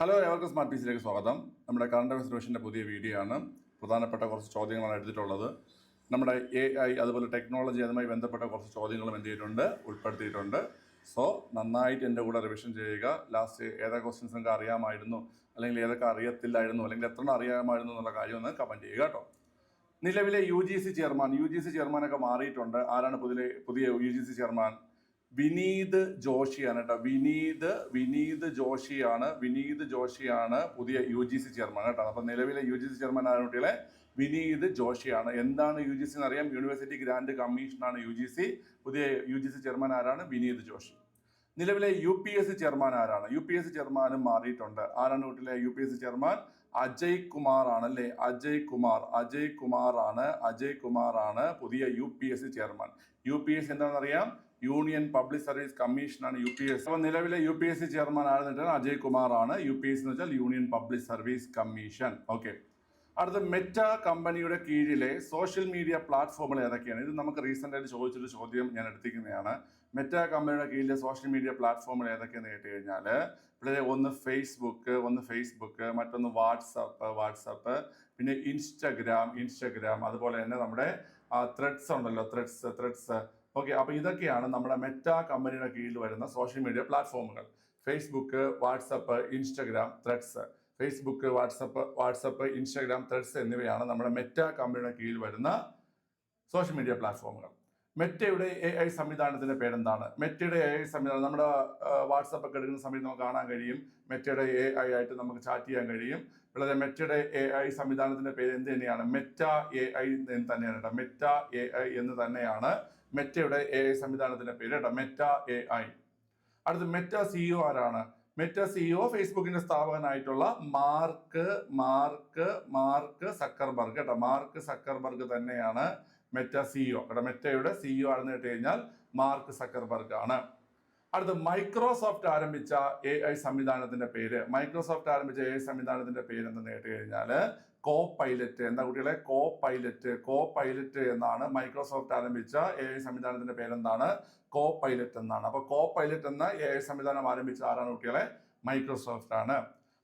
Hello എവർക്കും smart പീസിലേക്ക് സ്വാഗതം. നമ്മുടെ current affairs ഡിവിഷന്റെ പുതിയ വീഡിയോ ആണ്. പ്രധാനപ്പെട്ട കുറച്ച് ചോദ്യങ്ങളാണ് എടുത്തിട്ടുള്ളത്. നമ്മുടെ എ ഐ അതുപോലെ ടെക്നോളജി അതുമായി ബന്ധപ്പെട്ട കുറച്ച് ചോദ്യങ്ങളും എന്ത് ചെയ്തിട്ടുണ്ട് ഉൾപ്പെടുത്തിയിട്ടുണ്ട്. സോ നന്നായിട്ട് എന്റെ കൂടെ റിവിഷൻ ചെയ്യുക. ലാസ്റ്റ് ഏതൊക്കെ ക്വസ്റ്റ്യൻസ് നിങ്ങൾക്ക് അറിയാമായിരുന്നു അല്ലെങ്കിൽ ഏതൊക്കെ അറിയത്തില്ലായിരുന്നു അല്ലെങ്കിൽ എത്ര അറിയാമായിരുന്നു എന്നുള്ള കാര്യം ഒന്ന് കമന്റ് ചെയ്യുക കേട്ടോ. നിലവിലെ U G C chairman U G C ചെയർമാനൊക്കെ മാറിയിട്ടുണ്ട്. ആരാണ് പുതിയ പുതിയ U G C chairman? Vineeth ജോഷിയാണ് കേട്ടോ. വിനീത് വിനീത് ജോഷിയാണ് വിനീത് ജോഷിയാണ് പുതിയ യു ജി സി ചെയർമാൻ കേട്ടോ. അപ്പം നിലവിലെ യു ജി സി ചെയർമാൻ ആയ കുട്ടികളെ? വിനീത് ജോഷിയാണ്. എന്താണ് യു ജി സി എന്നറിയാം യൂണിവേഴ്സിറ്റി ഗ്രാൻഡ് കമ്മീഷനാണ് യു ജി സി പുതിയ യു ജി സി ചെയർമാൻ ആരാണ്? വിനീത് ജോഷി. നിലവിലെ U P S C chairman ആരാണ്? യു പി എസ് സി ചെയർമാനും മാറിയിട്ടുണ്ട്. ആരാണ് വീട്ടിലെ U P S C chairman Ajay Kumar ആണ് അല്ലേ? അജയ് കുമാർ അജയ് കുമാർ ആണ് അജയ് കുമാർ ആണ് പുതിയ U P S C chairman. U P S എന്താണെന്നറിയാം യൂണിയൻ പബ്ലിക് സർവീസ് കമ്മീഷനാണ് യു പി എസ് അപ്പോൾ നിലവിലെ U P S C chairman ആണെന്നിട്ട് Ajay ആണ് യു പി എസ് എന്ന് വെച്ചാൽ union public service commission. Okay. അടുത്ത മെറ്റ കമ്പനിയുടെ കീഴിലെ സോഷ്യൽ മീഡിയ പ്ലാറ്റ്ഫോമുകൾ ഏതൊക്കെയാണ്? ഇത് നമുക്ക് റീസെന്റായിട്ട് ചോദിച്ചൊരു ചോദ്യം ഞാൻ എടുത്തിരിക്കുന്നതാണ്. മെറ്റ കമ്പനിയുടെ കീഴിലെ സോഷ്യൽ മീഡിയ പ്ലാറ്റ്ഫോമുകൾ ഏതൊക്കെയെന്ന് കേട്ട് കഴിഞ്ഞാൽ ഇവിടെ ഒന്ന് ഫേസ്ബുക്ക് ഒന്ന് ഫേസ്ബുക്ക് മറ്റൊന്ന് വാട്സപ്പ് വാട്സപ്പ് പിന്നെ ഇൻസ്റ്റഗ്രാം ഇൻസ്റ്റഗ്രാം അതുപോലെ തന്നെ നമ്മുടെ ത്രെഡ്സ് ഉണ്ടല്ലോ ത്രെഡ്സ് ത്രെഡ്സ് ഓക്കെ അപ്പോൾ ഇതൊക്കെയാണ് നമ്മുടെ മെറ്റ കമ്പനിയുടെ കീഴിൽ വരുന്ന സോഷ്യൽ മീഡിയ പ്ലാറ്റ്ഫോമുകൾ Facebook WhatsApp Instagram Threads Facebook WhatsApp WhatsApp Instagram Threads എന്നിവയാണ് നമ്മുടെ മെറ്റ കമ്പനിയുടെ കീഴിൽ വരുന്ന സോഷ്യൽ മീഡിയ പ്ലാറ്റ്ഫോമുകൾ മെറ്റയുടെ എ ഐ സംവിധാനത്തിന്റെ പേരെന്താണ്? മെറ്റയുടെ എ ഐ സംവിധാനം നമ്മുടെ വാട്സപ്പ് ഒക്കെ എടുക്കുന്ന സമയത്ത് നമുക്ക് കാണാൻ കഴിയും. മെറ്റയുടെ എ ഐ ആയിട്ട് നമുക്ക് ചാറ്റ് ചെയ്യാൻ കഴിയും. വളരെ മെറ്റയുടെ എ ഐ സംവിധാനത്തിന്റെ പേര് എന്ത് തന്നെയാണ്? മെറ്റ എ ഐ എന്ന് തന്നെയാണ് മെറ്റ എ ഐ എന്ന് തന്നെയാണ് മെറ്റയുടെ എ ഐ സംവിധാനത്തിന്റെ പേര് കേട്ടോ മെറ്റ എ ഐ അടുത്ത് മെറ്റ സിഇഒ ആരാണ്? മെറ്റ സിഇഒ ഫേസ്ബുക്കിന്റെ സ്ഥാപകനായിട്ടുള്ള മാർക്ക് മാർക്ക് മാർക്ക് സക്കർബർഗ് കേട്ടോ. മാർക്ക് സക്കർബർഗ് തന്നെയാണ് മെറ്റ സിഇഒ കേട്ടോ മെറ്റയുടെ സിഇഒ ആണെന്ന് കേട്ട് കഴിഞ്ഞാൽ മാർക്ക് സക്കർബർഗ് ആണ്. അടുത്ത് മൈക്രോസോഫ്റ്റ് ആരംഭിച്ച എ ഐ സംവിധാനത്തിന്റെ പേര്. മൈക്രോസോഫ്റ്റ് ആരംഭിച്ച എ ഐ സംവിധാനത്തിന്റെ പേര് എന്തെന്ന് കേട്ട് കഴിഞ്ഞാൽ കോ പൈലറ്റ് എന്താ കുട്ടികളെ? കോ പൈലറ്റ് കോ പൈലറ്റ് എന്നാണ് മൈക്രോസോഫ്റ്റ് ആരംഭിച്ച എ ഐ സംവിധാനത്തിന്റെ പേരെന്താണ്? കോ പൈലറ്റ് എന്നാണ്. അപ്പൊ കോ പൈലറ്റ് എന്ന എ ഐ സംവിധാനം ആരംഭിച്ച ആരാണ് കുട്ടികളെ? മൈക്രോസോഫ്റ്റ് ആണ്.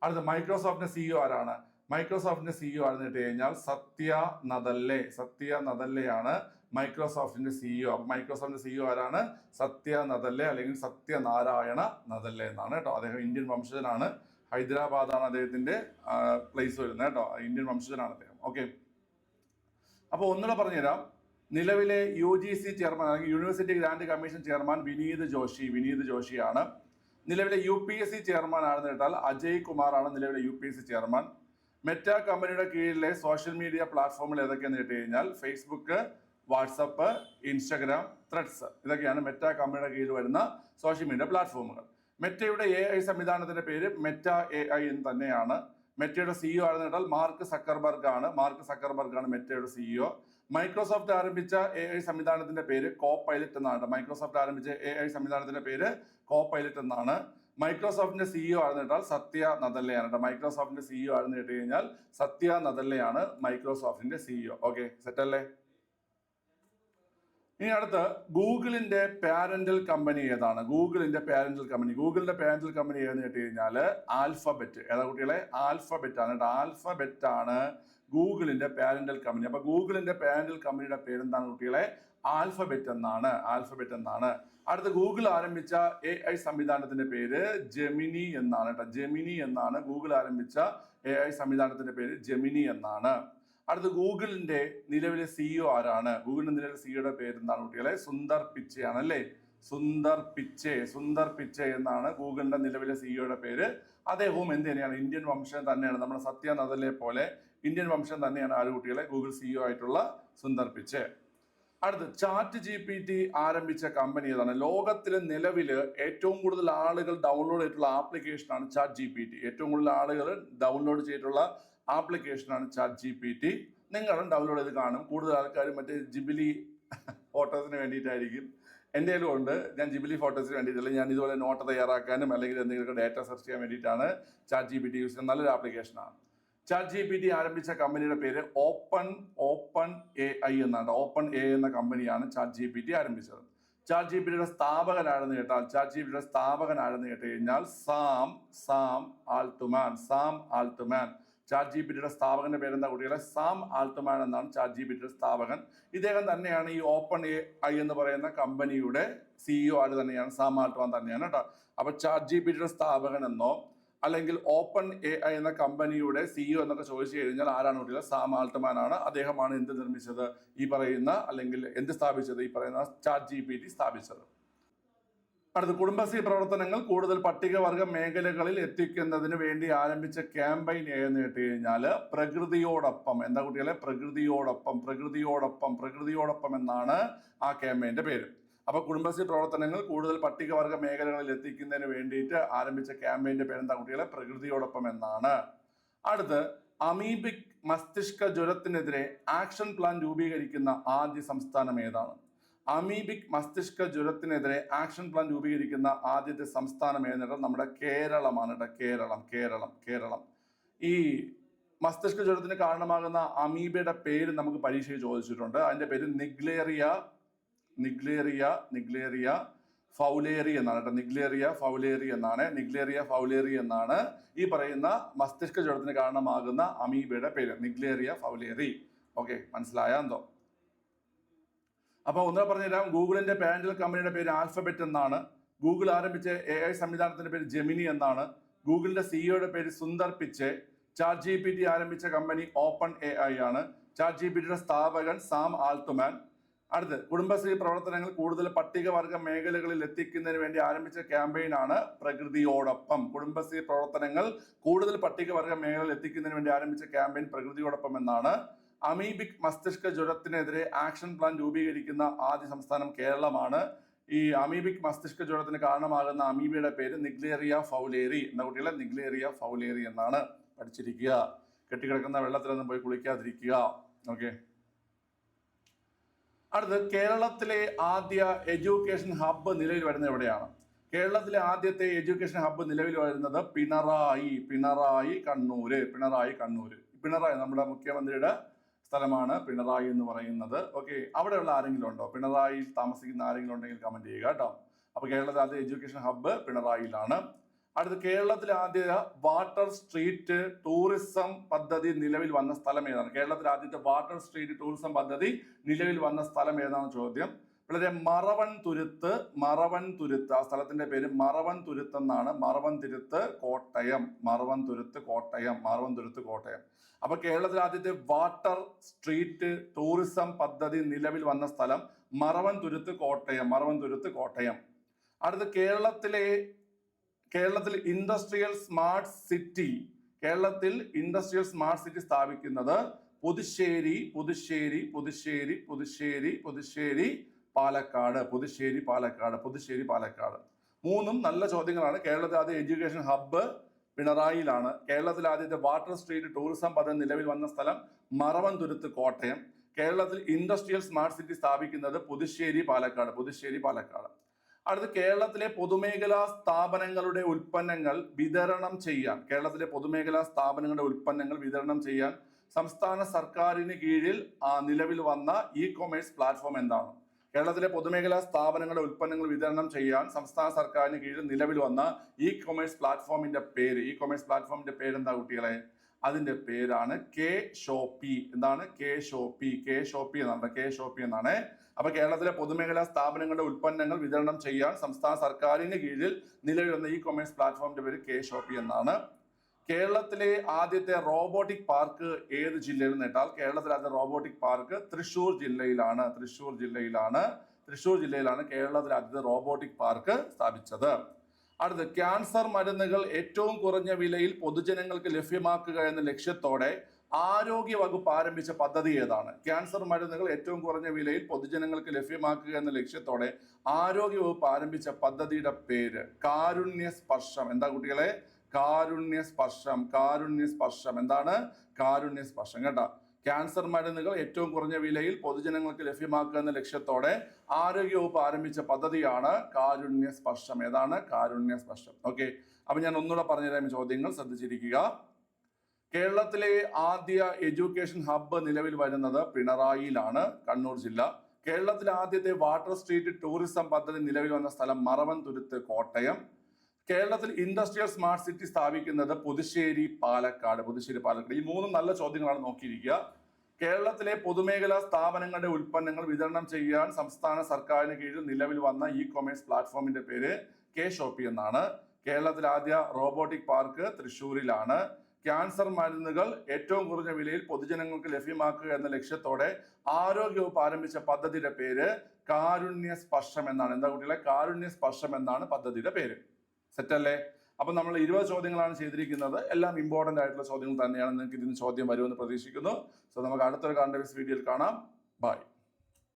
അടുത്ത മൈക്രോസോഫ്റ്റിന്റെ സിഇഒ ആരാണ്? മൈക്രോസോഫ്റ്റിന്റെ സിഇഒ ആണെന്ന് കേട്ട് കഴിഞ്ഞാൽ സത്യ നദല്ലേ. സത്യ നദല്ലെയാണ് മൈക്രോസോഫ്റ്റിന്റെ സിഇഒ അപ്പൊ മൈക്രോസോഫ്റ്റിന്റെ സിഇഒ ആരാണ്? സത്യ നദല്ലേ അല്ലെങ്കിൽ സത്യനാരായണ നദല്ലേ എന്നാണ് കേട്ടോ. അദ്ദേഹം ഇന്ത്യൻ വംശജനാണ്. ഹൈദരാബാദാണ് അദ്ദേഹത്തിന്റെ പ്ലേസ് വരുന്നത് കേട്ടോ. ഇന്ത്യൻ വംശജനാണ് അദ്ദേഹം. ഓക്കെ അപ്പോൾ ഒന്നുകൂടെ പറഞ്ഞുതരാം. നിലവിലെ യു ജി സി ചെയർമാൻ അല്ലെങ്കിൽ university grant commission chairman Vineeth Joshi Vineeth ജോഷിയാണ്. നിലവിലെ U P S C chairman ആണെന്ന് കേട്ടാൽ അജയ് കുമാറാണ് നിലവിലെ U P S C chairman Meta കമ്പനിയുടെ കീഴിലെ സോഷ്യൽ മീഡിയ പ്ലാറ്റ്ഫോമുകൾ ഏതൊക്കെയെന്ന് കേട്ട് കഴിഞ്ഞാൽ ഫേസ്ബുക്ക് വാട്സപ്പ് ഇൻസ്റ്റഗ്രാം ത്രെഡ്സ് ഇതൊക്കെയാണ് മെറ്റ കമ്പനിയുടെ കീഴിൽ വരുന്ന സോഷ്യൽ മീഡിയ പ്ലാറ്റ്ഫോമുകൾ മെറ്റയുടെ എ ഐ സംവിധാനത്തിന്റെ പേര് മെറ്റ എ ഐ എന്ന് തന്നെയാണ്. മെറ്റയുടെ സിഇഒ ആണെന്ന് കേട്ടാൽ മാർക്ക് സക്കർബർഗ് ആണ് മാർക്ക് സക്കർബർഗ് ആണ് മെറ്റയുടെ സിഇഒ മൈക്രോസോഫ്റ്റ് ആരംഭിച്ച എ ഐ സംവിധാനത്തിന്റെ പേര് കോ പൈലറ്റ് എന്നാണ്. മൈക്രോസോഫ്റ്റ് ആരംഭിച്ച എ ഐ സംവിധാനത്തിന്റെ പേര് കോ പൈലറ്റ് എന്നാണ്. മൈക്രോസോഫ്റ്റിന്റെ സിഇഒ ആണെന്ന് കേട്ടാൽ സത്യ നദല്ലയാണ് കേട്ടോ. മൈക്രോസോഫ്റ്റിന്റെ സിഇഒ ആണെന്ന് കേട്ട് കഴിഞ്ഞാൽ സത്യ നദല്ലയാണ് മൈക്രോസോഫ്റ്റിന്റെ സിഇഒ ഓക്കെ സെറ്റല്ലേ ഇനി അടുത്ത് ഗൂഗിളിന്റെ പാരന്റൽ കമ്പനി ഏതാണ്? ഗൂഗിളിന്റെ പാരന്റൽ കമ്പനി ഗൂഗിളിന്റെ പാരന്റൽ കമ്പനി ഏതെന്ന് കേട്ട് കഴിഞ്ഞാൽ ആൽഫബെറ്റ് ഏതാ കുട്ടികളെ? ആൽഫബെറ്റ് ആണ് ആൽഫബെറ്റ് ആണ് ഗൂഗിളിന്റെ പാരന്റൽ കമ്പനി അപ്പൊ ഗൂഗിളിന്റെ പാരന്റൽ കമ്പനിയുടെ പേരെന്താണ് കുട്ടികളെ? ആൽഫബെറ്റ് എന്നാണ്. ആൽഫബെറ്റ് എന്നാണ്. അടുത്ത ഗൂഗിൾ ആരംഭിച്ച എ ഐ സംവിധാനത്തിന്റെ പേര് ജെമിനി എന്നാണ് കേട്ടോ. ജെമിനി എന്നാണ് ഗൂഗിൾ ആരംഭിച്ച എ ഐ സംവിധാനത്തിന്റെ പേര് ജെമിനി എന്നാണ്. അടുത്ത ഗൂഗിളിന്റെ നിലവിലെ സിഇഒ ആരാണ്? ഗൂഗിളിന്റെ നിലവിലെ സിഇഒയുടെ പേര് എന്താണ് കുട്ടികളെ? സുന്ദർ പിച്ചയാണ് അല്ലേ? സുന്ദർ പിച്ചെ സുന്ദർ പിച്ചെ എന്നാണ് ഗൂഗിളിന്റെ നിലവിലെ സിഇഒയുടെ പേര്. അദ്ദേഹവും എന്ത് തന്നെയാണ്? ഇന്ത്യൻ വംശം തന്നെയാണ്. നമ്മുടെ സത്യ നദലെ പോലെ ഇന്ത്യൻ വംശം തന്നെയാണ് ആര് കുട്ടികളെ? ഗൂഗിൾ സിഇഒ ആയിട്ടുള്ള സുന്ദർ പിച്ചെ. അടുത്ത് ചാറ്റ് ജി പി ടി ആരംഭിച്ച കമ്പനി ഏതാണ്? ലോകത്തിലെ നിലവിൽ ഏറ്റവും കൂടുതൽ ആളുകൾ ഡൗൺലോഡ് ചെയ്തിട്ടുള്ള ആപ്ലിക്കേഷനാണ് ചാറ്റ് ജി പി ടി ഏറ്റവും കൂടുതൽ ആളുകൾ ഡൗൺലോഡ് ചെയ്തിട്ടുള്ള ആപ്ലിക്കേഷനാണ് ചാറ്റ് ജി പി ടി. നിങ്ങളും ഡൗൺലോഡ് ചെയ്ത് കാണും. കൂടുതൽ ആൾക്കാർ മറ്റേ ജിബിലി ഫോട്ടോസിന് വേണ്ടിയിട്ടായിരിക്കും. എന്റെ കയ്യിലും ഉണ്ട്. ഞാൻ ജിബിലി ഫോട്ടോസിന് വേണ്ടിയിട്ടല്ല. ഞാൻ ഇതുപോലെ നോട്ട് തയ്യാറാക്കാനും അല്ലെങ്കിൽ എന്തെങ്കിലും ഡാറ്റ സെർച്ച് ചെയ്യാൻ വേണ്ടിയിട്ടാണ് chat G P T use ചെയ്യുന്നത്. നല്ലൊരു ആപ്ലിക്കേഷനാണ്. ചാറ്റ് ജി പി ടി ആരംഭിച്ച കമ്പനിയുടെ പേര് ഓപ്പൺ ഓപ്പൺ എ ഐ എന്നാണ്. ഓപ്പൺ എ എന്ന കമ്പനിയാണ് ചാറ്റ് ജി പി ടി ആരംഭിച്ചത്. ചാറ്റ് ജി പി ടിയുടെ സ്ഥാപകനാണെന്ന് കേട്ടാൽ ചാറ്റ് ജി പി ടിയുടെ സ്ഥാപകനാണെന്ന് കേട്ട് കഴിഞ്ഞാൽ Sam Sam Altman Sam Altman chat G P ടിയുടെ സ്ഥാപകന്റെ പേരെന്താ കുട്ടികളെ? സാം ആൽത്തമാൻ എന്നാണ് ചാറ്റ് ജി പി ടിയുടെ സ്ഥാപകൻ. ഇദ്ദേഹം തന്നെയാണ് ഈ ഓപ്പൺ എ ഐ എന്ന് പറയുന്ന കമ്പനിയുടെ സിഇഒ ആര് തന്നെയാണ്? സാം ആൽത്തമാൻ തന്നെയാണ് കേട്ടോ. അപ്പൊ ചാറ്റ് ജി പി ടിയുടെ സ്ഥാപകൻ എന്നോ അല്ലെങ്കിൽ ഓപ്പൺ എ ഐ എന്ന കമ്പനിയുടെ സിഇഒ എന്നൊക്കെ ചോദിച്ചു കഴിഞ്ഞാൽ ആരാണ് കുട്ടികൾ സാം ആൾട്ടമാൻ ആണ്. അദ്ദേഹമാണ് എന്ത് നിർമ്മിച്ചത്? ഈ പറയുന്ന അല്ലെങ്കിൽ എന്ത് സ്ഥാപിച്ചത്? ഈ പറയുന്ന ചാറ്റ് ജി പി ടി സ്ഥാപിച്ചത്. അടുത്ത കുടുംബശ്രീ പ്രവർത്തനങ്ങൾ കൂടുതൽ പട്ടികവർഗ മേഖലകളിൽ എത്തിക്കുന്നതിന് വേണ്ടി ആരംഭിച്ച ക്യാമ്പയിൻ ഏതെന്ന് കേട്ട് കഴിഞ്ഞാൽ പ്രകൃതിയോടൊപ്പം എന്താ കുട്ടികളെ? പ്രകൃതിയോടൊപ്പം പ്രകൃതിയോടൊപ്പം പ്രകൃതിയോടൊപ്പം എന്നാണ് ആ ക്യാമ്പയിന്റെ പേര്. അപ്പൊ കുടുംബശ്രീ പ്രവർത്തനങ്ങൾ കൂടുതൽ പട്ടികവർഗ മേഖലകളിൽ എത്തിക്കുന്നതിന് വേണ്ടിയിട്ട് ആരംഭിച്ച ക്യാമ്പയിന്റെ എന്താ കുട്ടികളെ? പ്രകൃതിയോടൊപ്പം എന്നാണ്. അടുത്ത് അമീബിക് മസ്തിഷ്ക ജ്വരത്തിനെതിരെ ആക്ഷൻ പ്ലാൻ രൂപീകരിക്കുന്ന ആദ്യ സംസ്ഥാനം ഏതാണ്? അമീബിക് മസ്തിഷ്ക ജ്വരത്തിനെതിരെ ആക്ഷൻ പ്ലാൻ രൂപീകരിക്കുന്ന ആദ്യത്തെ സംസ്ഥാനം ഏതെന്ന് നമ്മുടെ കേരളമാണ് കേട്ടോ. കേരളം കേരളം കേരളം. ഈ മസ്തിഷ്ക ജ്വരത്തിന് കാരണമാകുന്ന അമീബയുടെ പേര് നമുക്ക് പരീക്ഷയിൽ ചോദിച്ചിട്ടുണ്ട്. അതിന്റെ പേര് നിഗ്ലേറിയ നിഗ്ലേറിയ നിഗ്ലേറിയ ഫൗലേറി എന്നാണ് കേട്ടോ. നിഗ്ലേറിയ ഫൗലേറി എന്നാണ്. നിഗ്ലേറിയ ഫൗലേറി എന്നാണ് ഈ പറയുന്ന മസ്തിഷ്ക ജ്വരത്തിന് കാരണമാകുന്ന അമീബയുടെ പേര്. നിഗ്ലേറിയ ഫൗലേറി. ഓക്കെ മനസ്സിലായ എന്തോ? അപ്പൊ ഒന്നുകൂടെ പറഞ്ഞുതരാം ഗൂഗിളിന്റെ പാരന്റൽ കമ്പനിയുടെ പേര് ആൽഫബെറ്റ് എന്നാണ്. ഗൂഗിൾ ആരംഭിച്ച എ ഐ സംവിധാനത്തിന്റെ പേര് ജെമിനി എന്നാണ്. ഗൂഗിളിന്റെ സിഇഒയുടെ പേര് Sundar Pichai. Chat G P T ആരംഭിച്ച കമ്പനി ഓപ്പൺ എ ഐ ആണ്. ചാറ്റ് ജി പി ടിയുടെ സ്ഥാപകൻ സാം ആൽത്തുമാൻ. അടുത്ത് കുടുംബശ്രീ പ്രവർത്തനങ്ങൾ കൂടുതൽ പട്ടികവർഗ മേഖലകളിൽ എത്തിക്കുന്നതിന് വേണ്ടി ആരംഭിച്ച ക്യാമ്പയിനാണ് പ്രകൃതിയോടൊപ്പം. കുടുംബശ്രീ പ്രവർത്തനങ്ങൾ കൂടുതൽ പട്ടികവർഗ മേഖലകളിൽ എത്തിക്കുന്നതിന് വേണ്ടി ആരംഭിച്ച ക്യാമ്പയിൻ പ്രകൃതിയോടൊപ്പം എന്നാണ്. അമീബിക് മസ്തിഷ്ക ജ്വരത്തിനെതിരെ ആക്ഷൻ പ്ലാൻ രൂപീകരിക്കുന്ന ആദ്യ സംസ്ഥാനം കേരളമാണ്. ഈ അമീബിക് മസ്തിഷ്ക ജ്വരത്തിന് കാരണമാകുന്ന അമീബയുടെ പേര് നിഗ്ലേറിയ ഫൗലേറി എന്ന കുട്ടികളെ നിഗ്ലേറിയ ഫൗലേറി എന്നാണ് പഠിച്ചിരിക്കുക. കെട്ടിക്കിടക്കുന്ന വെള്ളത്തിലൊന്നും പോയി കുളിക്കാതിരിക്കുക. ഓക്കെ. അടുത്ത് കേരളത്തിലെ ആദ്യ എഡ്യൂക്കേഷൻ ഹബ്ബ് നിലവിൽ വരുന്നത് എവിടെയാണ്? കേരളത്തിലെ ആദ്യത്തെ എഡ്യൂക്കേഷൻ ഹബ്ബ് നിലവിൽ വരുന്നത് പിണറായി പിണറായി കണ്ണൂര് പിണറായി കണ്ണൂര്. പിണറായി നമ്മുടെ മുഖ്യമന്ത്രിയുടെ സ്ഥലമാണ് പിണറായി എന്ന് പറയുന്നത്. ഓക്കെ അവിടെയുള്ള ആരെങ്കിലും ഉണ്ടോ? പിണറായി താമസിക്കുന്ന ആരെങ്കിലും ഉണ്ടെങ്കിൽ കമന്റ് ചെയ്യുക കേട്ടോ അപ്പൊ കേരളത്തിലെ ആദ്യ എഡ്യൂക്കേഷൻ ഹബ്ബ് പിണറായിയിലാണ്. അടുത്ത് കേരളത്തിലെ ആദ്യ വാട്ടർ സ്ട്രീറ്റ് ടൂറിസം പദ്ധതി നിലവിൽ വന്ന സ്ഥലം ഏതാണ്? കേരളത്തിലെ ആദ്യത്തെ വാട്ടർ സ്ട്രീറ്റ് ടൂറിസം പദ്ധതി നിലവിൽ വന്ന സ്ഥലം ഏതാണ് ചോദ്യം? വളരെ മറവൻ തുരുത്ത് മറവൻ തുരുത്ത് ആ സ്ഥലത്തിന്റെ പേര് മറവൻ തുരുത്ത് എന്നാണ്. മറവൻ തുരുത്ത് കോട്ടയം മറവൻ തുരുത്ത് കോട്ടയം മറവൻ തുരുത്ത് കോട്ടയം. അപ്പൊ കേരളത്തിൽ ആദ്യത്തെ വാട്ടർ സ്ട്രീറ്റ് ടൂറിസം പദ്ധതി നിലവിൽ വന്ന സ്ഥലം മറവൻ തുരുത്ത് കോട്ടയം മറവൻ തുരുത്ത് കോട്ടയം. അടുത്ത് കേരളത്തിലെ കേരളത്തിൽ ഇൻഡസ്ട്രിയൽ സ്മാർട്ട് സിറ്റി കേരളത്തിൽ ഇൻഡസ്ട്രിയൽ സ്മാർട്ട് സിറ്റി സ്ഥാപിക്കുന്നത് പുതുശ്ശേരി പുതുശ്ശേരി പുതുശ്ശേരി പുതുശ്ശേരി പുതുശ്ശേരി പാലക്കാട് പുതുശ്ശേരി പാലക്കാട് പുതുശ്ശേരി പാലക്കാട്. മൂന്നും നല്ല ചോദ്യങ്ങളാണ്. കേരളത്തിൽ ആദ്യ എഡ്യൂക്കേഷൻ ഹബ്ബ് പിണറായിയിലാണ്. കേരളത്തിൽ ആദ്യത്തെ വാട്ടർ സ്ട്രീറ്റ് ടൂറിസം പദ്ധതി നിലവിൽ വന്ന സ്ഥലം മറവൻതുരുത്ത് കോട്ടയം. കേരളത്തിൽ ഇൻഡസ്ട്രിയൽ സ്മാർട്ട് സിറ്റി സ്ഥാപിക്കുന്നത് പുതുശ്ശേരി പാലക്കാട് പുതുശ്ശേരി പാലക്കാട്. അടുത്ത് കേരളത്തിലെ പൊതുമേഖലാ സ്ഥാപനങ്ങളുടെ ഉൽപ്പന്നങ്ങൾ വിതരണം ചെയ്യാൻ കേരളത്തിലെ പൊതുമേഖലാ സ്ഥാപനങ്ങളുടെ ഉൽപ്പന്നങ്ങൾ വിതരണം ചെയ്യാൻ സംസ്ഥാന സർക്കാരിന് കീഴിൽ നിലവിൽ വന്ന ഇ കൊമേഴ്സ് പ്ലാറ്റ്ഫോം എന്താണ്? കേരളത്തിലെ പൊതുമേഖലാ സ്ഥാപനങ്ങളുടെ ഉൽപ്പന്നങ്ങൾ വിതരണം ചെയ്യാൻ സംസ്ഥാന സർക്കാരിന് കീഴിൽ നിലവിൽ വന്ന ഇ കൊമേഴ്സ് പ്ലാറ്റ്ഫോമിന്റെ പേര്. ഇ കൊമേഴ്സ് പ്ലാറ്റ്ഫോമിന്റെ പേരെന്താ കുട്ടികളെ? അതിന്റെ പേരാണ് കെ ഷോപ്പി എന്താണ്? കെ ഷോപ്പി കെ ഷോപ്പി എന്നാണ് കെ ഷോപ്പി എന്നാണ്. അപ്പൊ കേരളത്തിലെ പൊതുമേഖലാ സ്ഥാപനങ്ങളുടെ ഉൽപ്പന്നങ്ങൾ വിതരണം ചെയ്യാൻ സംസ്ഥാന സർക്കാരിന് കീഴിൽ നിലവിൽ വന്ന ഇ കൊമേഴ്സ് പ്ലാറ്റ്ഫോമിന്റെ പേര് കെ ഷോപ്പി എന്നാണ്. കേരളത്തിലെ ആദ്യത്തെ റോബോട്ടിക് പാർക്ക് ഏത് ജില്ലയിൽ നേട്ടാൽ കേരളത്തിലെ ആദ്യത്തെ റോബോട്ടിക് പാർക്ക് തൃശൂർ ജില്ലയിലാണ്. തൃശൂർ ജില്ലയിലാണ്. തൃശൂർ ജില്ലയിലാണ് കേരളത്തിലെ ആദ്യത്തെ റോബോട്ടിക് പാർക്ക് സ്ഥാപിച്ചത്. അടുത്ത് ക്യാൻസർ മരുന്നുകൾ ഏറ്റവും കുറഞ്ഞ വിലയിൽ പൊതുജനങ്ങൾക്ക് ലഭ്യമാക്കുക എന്ന ലക്ഷ്യത്തോടെ ആരോഗ്യ വകുപ്പ് ആരംഭിച്ച പദ്ധതി ഏതാണ്? ക്യാൻസർ മരുന്നുകൾ ഏറ്റവും കുറഞ്ഞ വിലയിൽ പൊതുജനങ്ങൾക്ക് ലഭ്യമാക്കുക എന്ന ലക്ഷ്യത്തോടെ ആരോഗ്യ വകുപ്പ് ആരംഭിച്ച പദ്ധതിയുടെ പേര് കാരുണ്യ സ്പർശം. എന്താ കുട്ടികളെ? കാരുണ്യ സ്പർശം കാരുണ്യ സ്പർശം എന്താണ്? കാരുണ്യ സ്പർശം കേട്ടോ. ക്യാൻസർ മരുന്നുകൾ ഏറ്റവും കുറഞ്ഞ വിലയിൽ പൊതുജനങ്ങൾക്ക് ലഭ്യമാക്കുക എന്ന ലക്ഷ്യത്തോടെ ആരോഗ്യവകുപ്പ് ആരംഭിച്ച പദ്ധതിയാണ് കാരുണ്യ സ്പർശം ഏതാണ്? കാരുണ്യ സ്പർശം ഓക്കെ. അപ്പൊ ഞാൻ ഒന്നുകൂടെ പറഞ്ഞുതരാം ചോദ്യങ്ങൾ. ശ്രദ്ധിച്ചിരിക്കുക. കേരളത്തിലെ ആദ്യ എഡ്യൂക്കേഷൻ ഹബ്ബ് നിലവിൽ വരുന്നത് പിണറായിയിലാണ് കണ്ണൂർ ജില്ല. കേരളത്തിലെ ആദ്യത്തെ വാട്ടർ സ്ട്രീറ്റ് ടൂറിസം പദ്ധതി നിലവിൽ വന്ന സ്ഥലം മറവൻതുരുത്ത് കോട്ടയം. കേരളത്തിൽ ഇൻഡസ്ട്രിയൽ സ്മാർട്ട് സിറ്റി സ്ഥാപിക്കുന്നത് പുതുശ്ശേരി പാലക്കാട്. പുതുശ്ശേരി പാലക്കാട്. ഈ മൂന്നും നല്ല ചോദ്യങ്ങളാണ് നോക്കിയിരിക്കുക. കേരളത്തിലെ പൊതുമേഖലാ സ്ഥാപനങ്ങളുടെ ഉൽപ്പന്നങ്ങൾ വിതരണം ചെയ്യാൻ സംസ്ഥാന സർക്കാരിന് കീഴിൽ നിലവിൽ വന്ന ഇ കൊമേഴ്സ് പ്ലാറ്റ്ഫോമിന്റെ പേര് കെ ഷോപ്പി എന്നാണ്. കേരളത്തിൽ ആദ്യ റോബോട്ടിക് പാർക്ക് തൃശ്ശൂരിലാണ്. ക്യാൻസർ മരുന്നുകൾ ഏറ്റവും കുറഞ്ഞ വിലയിൽ പൊതുജനങ്ങൾക്ക് ലഭ്യമാക്കുക എന്ന ലക്ഷ്യത്തോടെ ആരോഗ്യവകുപ്പ് ആരംഭിച്ച പദ്ധതിയുടെ പേര് കാരുണ്യ സ്പർശം എന്നാണ്. എന്താ കുട്ടികളെ? കാരുണ്യ സ്പർശം എന്നാണ് പദ്ധതിയുടെ പേര്. സെറ്റല്ലേ? അപ്പൊ നമ്മൾ ഇരുപത് ചോദ്യങ്ങളാണ് ചെയ്തിരിക്കുന്നത്. എല്ലാം ഇമ്പോർട്ടന്റ് ആയിട്ടുള്ള ചോദ്യങ്ങൾ തന്നെയാണ്. നിങ്ങൾക്ക് ഇതിന് ചോദ്യം വരുമെന്ന് പ്രതീക്ഷിക്കുന്നു. സോ നമുക്ക് അടുത്തൊരു കണ്ടവീസ് വീഡിയോയിൽ കാണാം. ബൈ